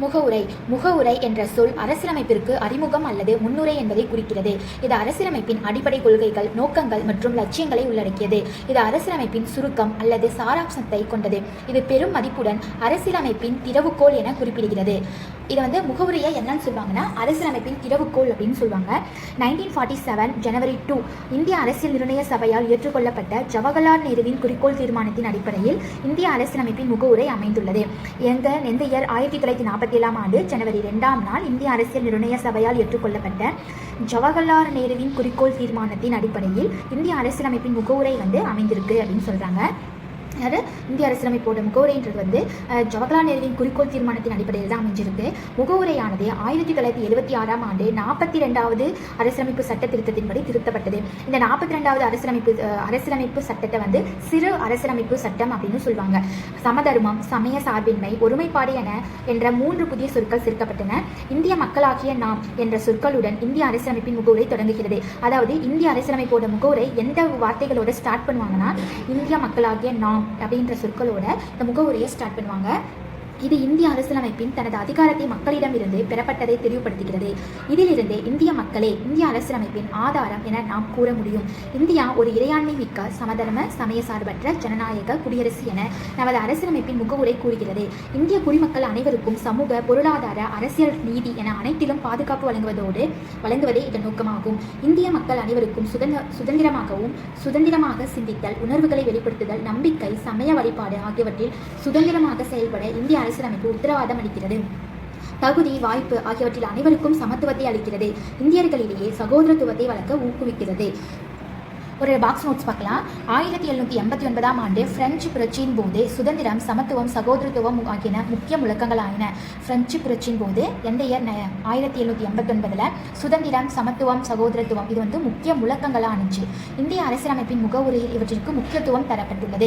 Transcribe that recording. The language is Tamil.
முகவுரை முகவுரை என்ற சொல் அரசியலமைப்பிற்கு அறிமுகம் அல்லது முன்னுரை என்பதை குறிக்கிறது. இது அரசியலமைப்பின் அடிப்படை கொள்கைகள் நோக்கங்கள் மற்றும் லட்சியங்களை உள்ளடக்கியது. இது அரசியலமைப்பின் சுருக்கம் அல்லது சாராம்சத்தை கொண்டது. இது பெரும் மதிப்புடன் அரசியலமைப்பின் திறவுகோல் என குறிப்பிடுகிறது. இதை வந்து முகவுரையை என்னன்னு சொல்லுவாங்கன்னா அரசியலமைப்பின் திறவுகோல் அப்படின்னு சொல்லுவாங்க. Nineteen forty seven January two இந்திய அரசியல் நிர்ணய சபையால் ஏற்றுக்கொள்ளப்பட்ட ஜவஹர்லால் நேருவின் குறிக்கோள் தீர்மானத்தின் அடிப்படையில் இந்திய அரசியலமைப்பின் முகவுரை அமைந்துள்ளது. எந்த எந்த இயர் ஆயிரத்தி தொள்ளாயிரத்தி நாற்பத்தி ஏழாம் ஆண்டு ஜனவரி ரெண்டாம் நாள் இந்திய அரசியல் நிர்ணய சபையால் ஏற்றுக்கொள்ளப்பட்ட ஜவஹர்லால் நேருவின் குறிக்கோள் தீர்மானத்தின் அடிப்படையில் இந்திய அரசியலமைப்பின் முகவுரை வந்து அமைந்திருக்கு அப்படின்னு சொல்கிறாங்க அதாவது இந்திய அரசியலமைப்போட முகவுரைன்றது வந்து ஜவஹர்லால் நேருவின் குறிக்கோள் தீர்மானத்தின் அடிப்படையில் தான் அமைஞ்சிருக்கு. முகவுரையானது ஆயிரத்தி தொள்ளாயிரத்தி எழுபத்தி ஆறாம் ஆண்டு நாற்பத்தி ரெண்டாவது அரசியலமைப்பு சட்ட திருத்தத்தின்படி திருத்தப்பட்டது. இந்த நாற்பத்தி ரெண்டாவது அரசியலமைப்பு அரசியலமைப்பு சட்டத்தை வந்து சிறு அரசியலமைப்பு சட்டம் அப்படின்னு சொல்லுவாங்க. சமதர்மம் சமய சார்பின்மை ஒருமைப்பாடு என என்ற மூன்று புதிய சொற்கள் சேர்க்கப்பட்டன. இந்திய மக்களாகிய நாம் என்ற சொற்களுடன் இந்திய அரசியலமைப்பின் முகவுரை தொடங்குகிறது. அதாவது இந்திய அரசியலமைப்போட முகவுரை எந்த வார்த்தைகளோட ஸ்டார்ட் பண்ணுவாங்கன்னா இந்திய மக்களாகிய நாம் அப்படின்ற சொற்களோட இந்த முகவுரையை ஸ்டார்ட் பண்ணுவாங்க. இது இந்திய அரசியலமைப்பின் தனது அதிகாரத்தை மக்களிடமிருந்து பெறப்பட்டதை தெளிவுபடுத்துகிறது. இதிலிருந்து இந்திய மக்களே இந்திய அரசியலமைப்பின் ஆதாரம் என நாம் கூற முடியும். இந்தியா ஒரு இறையாண்மை மிக்க சமதர்ம சமய சார்பற்ற ஜனநாயக குடியரசு என நமது அரசியலமைப்பின் முகவுரை கூறுகிறது. இந்திய குடிமக்கள் அனைவருக்கும் சமூக பொருளாதார அரசியல் நீதி என அனைத்திலும் பாதுகாப்பு வழங்குவதோடு வழங்குவதே இதன் நோக்கமாகும். இந்திய மக்கள் அனைவருக்கும் சுதந்திர சுதந்திரமாகவும் சுதந்திரமாக சிந்தித்தல் உணர்வுகளை வெளிப்படுத்துதல் நம்பிக்கை சமய வழிபாடு ஆகியவற்றில் சுதந்திரமாக செயல்பட இந்திய அரசியலமைப்பு உத்தரவாதம் அளிக்கிறது. தகுதி வாய்ப்பு ஆகியவற்றில் அனைவருக்கும் சமத்துவத்தை அளிக்கிறது. இந்தியர்களிடையே சகோதரத்துவத்தை வளர்க்க ஊக்குவிக்கிறது. ஒரு பாக்ஸ் நோட்ஸ் பார்க்கலாம். ஆயிரத்தி எழுநூற்றி எண்பத்தி ஒன்பதாம் ஆண்டு பிரெஞ்சு புரட்சியின் போது சுதந்திரம் சமத்துவம் சகோதரத்துவம் ஆகியன முக்கிய முழக்கங்களாயின. பிரெஞ்சு புரட்சியின் போது எந்த இயர் ஆயிரத்தி எழுநூற்றி எண்பத்தொன்பதில் சுதந்திரம் சமத்துவம் சகோதரத்துவம் இது வந்து முக்கிய முழக்கங்களாக ஆணுச்சு இந்திய அரசியலமைப்பின் முகவுரையில் இவற்றிற்கு முக்கியத்துவம் தரப்பட்டுள்ளது.